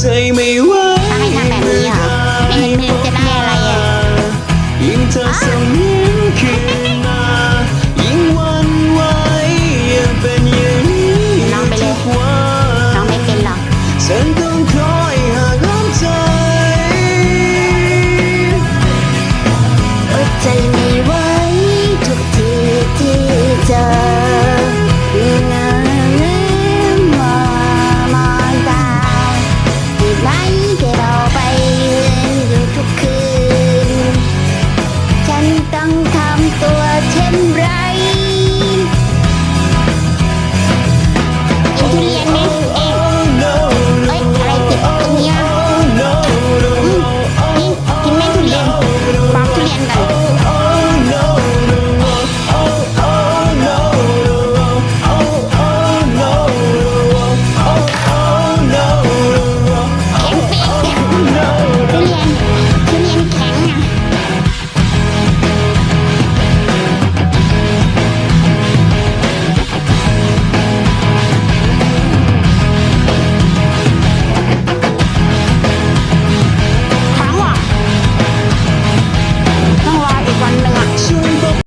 ใจไม่ไหวถ้าให้ทำแบบนี้เหรอไม่เห็นไม่จะได้อะไรอะยิ่งเธอส่งยิ้มขึ้นมายิ่งวันไหวยังเป็นอย่างนี้น้องไปเลยน้องไม่เป็นหรอกฉันต้องคอยหาน้ำใจอดใจไม่ പാട്ടിൽ